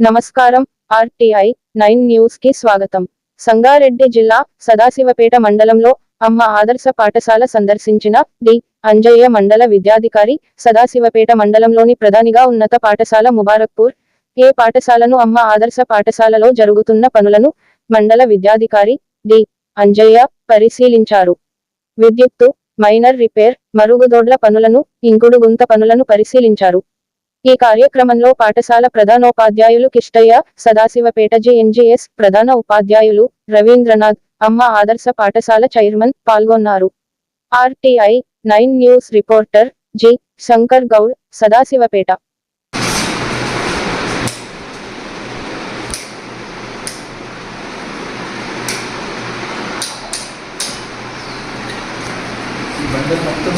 నమస్కారం RTI nine న్యూస్కి స్వాగతం. సంగారెడ్డి జిల్లా సదాశివపేట మండలంలో అమ్మ ఆదర్శ పాఠశాల సందర్శించిన డి. అంజయ్య మండల విద్యాధికారి సదాశివపేట మండలంలోని ప్రధానిగా ఉన్నత పాఠశాల ముబారక్పూర్. ఏ పాఠశాలను అమ్మ ఆదర్శ పాఠశాలలో జరుగుతున్న పనులను మండల విద్యాధికారి డి. అంజయ్య పరిశీలించారు. విద్యుత్తు మైనర్ రిపేర్ మరుగుదొడ్ల పనులను ఇంకుడు గుంత పనులను పరిశీలించారు. ఈ కార్యక్రమంలో పాఠశాల ప్రధానోపాధ్యాయులు కిష్టయ్య సదాశివపేట జేఎన్జీఎస్ ప్రధాన ఉపాధ్యాయులు రవీంద్రనాథ్ అమ్మ ఆదర్శ పాఠశాల చైర్మన్ పాల్గొన్నారు. RTI nine news reporter G Shankar Goud Sadashivpet. మొత్తం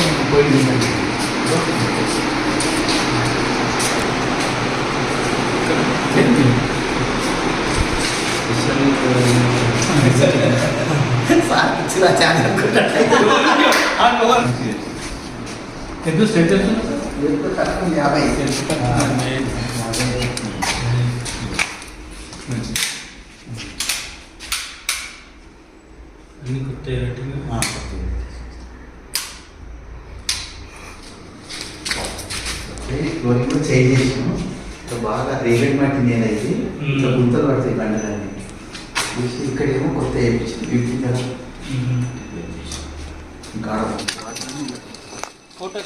సార్ ఇచ్చిన యాభై అన్ని కొత్త ఫ్లోరింగ్ కూడా చేంజ్ చేసాము బాగా రేగడి మట్టి ఇది. ఇంకా గుంతలు పడతాయి బండలన్నీ. చూసి ఇక్కడేమో కొత్త వేయించింది వీటి కదా ఇంకా ఫోటో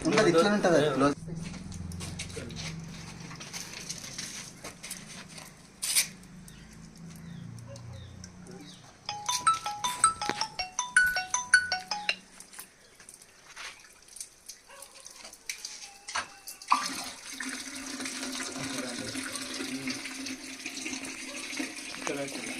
ఉన్నది ఇట్లా ఉంటుంది. క్లోజ్ ಚೆನ್ನಾಗಿ